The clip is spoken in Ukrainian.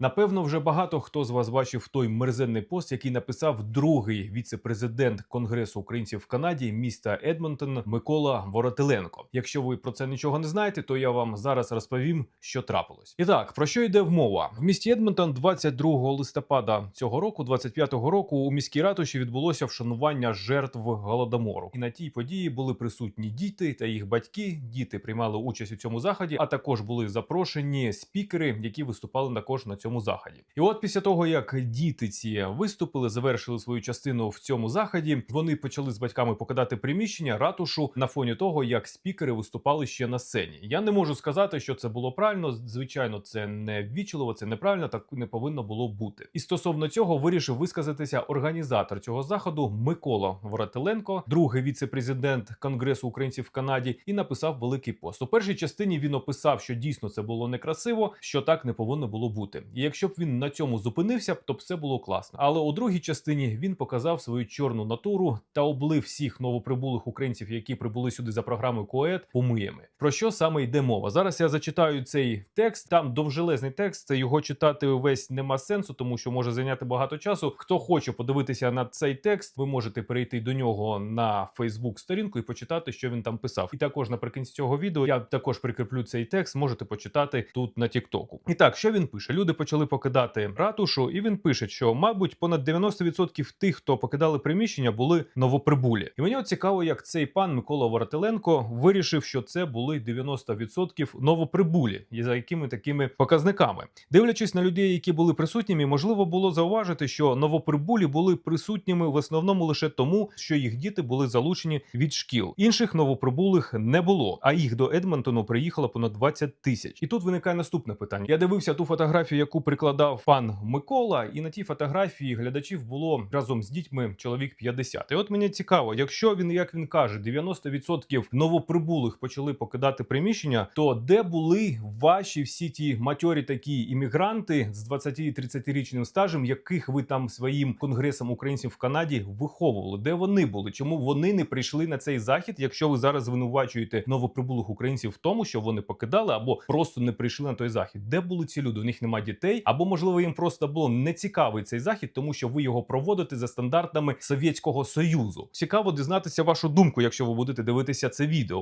Напевно, вже багато хто з вас бачив той мерзенний пост, який написав другий віце-президент Конгресу українців в Канаді міста Едмонтон Микола Воротиленко. Якщо ви про це нічого не знаєте, то я вам зараз розповім, що трапилось. І так, про що йде мова? В місті Едмонтон 22 листопада цього року, 25-го року, у міській ратуші відбулося вшанування жертв голодомору. І на тій події були присутні діти та їх батьки. Діти приймали участь у цьому заході, а також були запрошені спікери, які виступали також на цьому заході. І от після того, як діти ці виступили, завершили свою частину в цьому заході, вони почали з батьками покидати приміщення ратушу на фоні того, як спікери виступали ще на сцені. Я не можу сказати, що це було правильно. Звичайно, це не ввічливо, це неправильно, так не повинно було бути. І стосовно цього вирішив висказатися організатор цього заходу Микола Воротиленко, другий віце-президент Конгресу українців в Канаді, і написав великий пост. У першій частині він описав, що дійсно це було некрасиво, що так не повинно було бути. І якщо б він на цьому зупинився, то б все було класно. Але у другій частині він показав свою чорну натуру та облив всіх новоприбулих українців, які прибули сюди за програмою КОЕД, помиями. Про що саме йде мова? Зараз я зачитаю цей текст. Там довжелезний текст. Його читати весь нема сенсу, тому що може зайняти багато часу. Хто хоче подивитися на цей текст, ви можете перейти до нього на Фейсбук сторінку і почитати, що він там писав. І також наприкінці цього відео я також прикріплю цей текст. Можете почитати тут на Тіктоку. І так, що він пише? Люди почали покидати ратушу, і він пише, що мабуть понад 90% тих, хто покидали приміщення, були новоприбулі. І мені цікаво, як цей пан Микола Воротиленко вирішив, що це були 90% новоприбулі, і за якими такими показниками. Дивлячись на людей, які були присутніми, можливо було зауважити, що новоприбулі були присутніми в основному лише тому, що їх діти були залучені від шкіл. Інших новоприбулих не було, а їх до Едмонтону приїхало понад 20 тисяч. І тут виникає наступне питання. Я дивився ту фотографію, яку прикладав пан Микола, і на тій фотографії глядачів було разом з дітьми чоловік 50. І от мені цікаво, якщо він, як він каже, 90% новоприбулих почали покидати приміщення, то де були ваші всі ті матьорі такі іммігранти з 20-30 річним стажем, яких ви там своїм конгресом українців в Канаді виховували? Де вони були? Чому вони не прийшли на цей захід? Якщо ви зараз звинувачуєте новоприбулих українців в тому, що вони покидали або просто не прийшли на той захід? Де були ці люди? У них немає дітей, або можливо їм просто було нецікавий цей захід, тому що ви його проводите за стандартами Совєтського Союзу. Цікаво дізнатися вашу думку, якщо ви будете дивитися це відео.